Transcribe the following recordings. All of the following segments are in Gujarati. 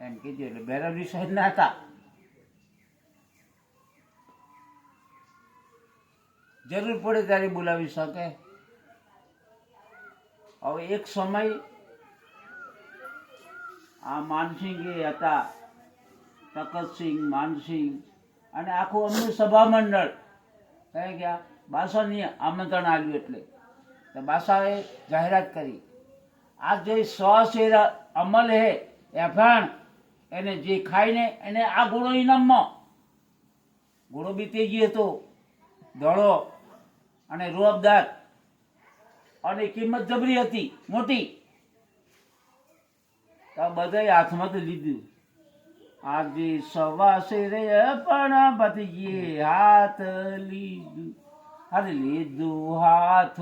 એમ કીધું એટલે બેરાવજી સાહેબ ના હતા. જરૂર પડે ત્યારે બોલાવી શકે. હવે એક સમય આ માનસિંહ એ હતા તકતસિંહ માનસિંહ અને આખું અમને સભા મંડળ કહે ગયા? બાસાની આમંત્રણ આવ્યું એટલે. બાસાએ જાહેરાત કરી. આ જે સશેર અમલ હે એફાણ એને જે ખાઈને એને આ ઘોડો ઇનામમાં. ઘોડો બી તેજી હતો ધોળો અને રોબદાર અને કિંમત જબરી હતી, મોટી. તો બધાય હાથમાંથી લીધું. આજે સવાસે રે પણ ભતીજીએ હાથ લીધું. અરે લીધું હાથ.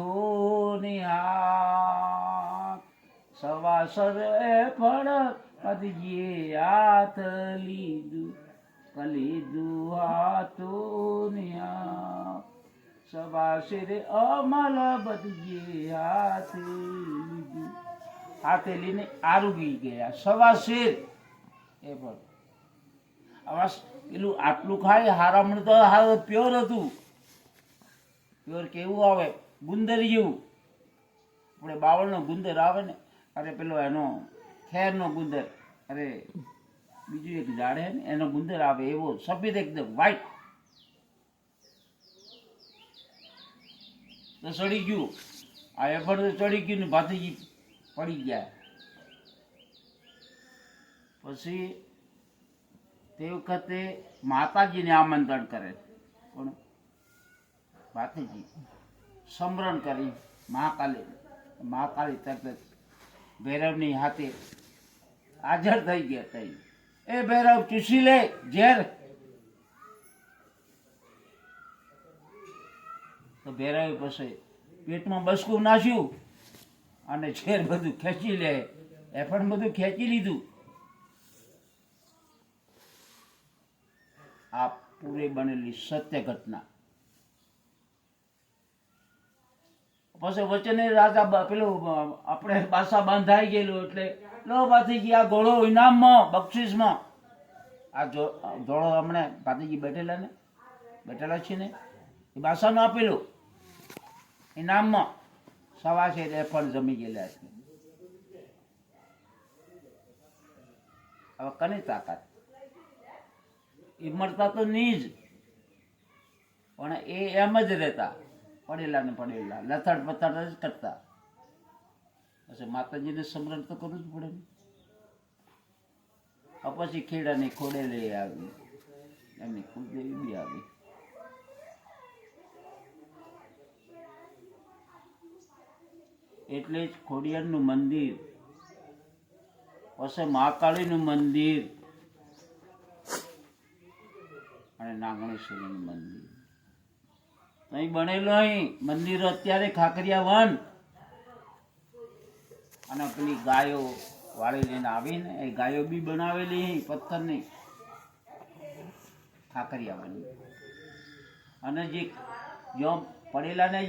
સવાસર પણ ભતીજીએ હાથ લીધું લીધું હાથોની હાથ સવાસે રે અમલ ભતીજીએ હાથ લીધું. હાથે લઈને આરોગી ગયા. સવાસેર. એ પણ. આવા પેલું આટલું ખાય હારામણ તો હાર પ્યોર હતું. પ્યોર કેવું આવે? ગુંદર જેવું. આપણે બાવળનો ગુંદર આવે ને અરે પેલો એનો ખેરનો ગુંદર, અરે બીજું એક ઝાડ હે ને, એનો ગુંદર આવે એવો સફેદ એકદમ વ્હાઈટ તો ચડી ગયું. આ એફર તો ચડી ગયું ને ભાતીજી પડી ગયા. પછી તે વખતે માતાજીને આમંત્રણ કરે કોણ? ભાતીજી. સમરણ કરી મહાકાલી મહાકાલી તરત ભૈરવની હાથે હાજર થઈ ગયા થઈ એ ભૈરવ ચૂસી લે, ઝેર. તો ભૈરવે પછી પેટમાં બસકું નાખ્યું અને ઝેર બધું ખેંચી લે. એ પણ બધું ખેંચી લીધું. આ પૂરી બનેલી સત્ય ઘટના. પછી વચ્ચે રાજા પેલું આપણે પાસા બાંધાઈ ગયેલું એટલે લો ભાતીજી આ ઘોડો ઇનામમાં, બક્ષિસમાં. આ ઘોડો હમણે ભાતીજી બેઠેલા ને, બેઠેલા છે ને, એ બાસાનું આપેલું. ઇનામમાં. સવા છે એ પણ જમી ગયેલા છે. હવે કની તાકાત? એ મળતા તો નહીં જ. પણ એ એમ જ રહેતા. પડેલા ને પડેલા, લથડ પથડ જ કરતા. પછી માતાજીને સમરણ તો કરવું જ પડે ને. પછી ખેડાની ખોડે લઈ આવી. એમની કુળદેવી બી આવી. એટલે જ ખોડિયારનું મંદિર, પછી મહાકાળીનું મંદિર, અને નાગણેશ્વરીનું મંદિર. અહીં બનેલો અહીં. મંદિર અત્યારે ખાકરિયા વન. અને પેલી ગાયો વાળી લઈને આવીને એ ગાયો બી બનાવેલી પથ્થરની. ખાકરિયા વન. અને જે જો પડેલા ને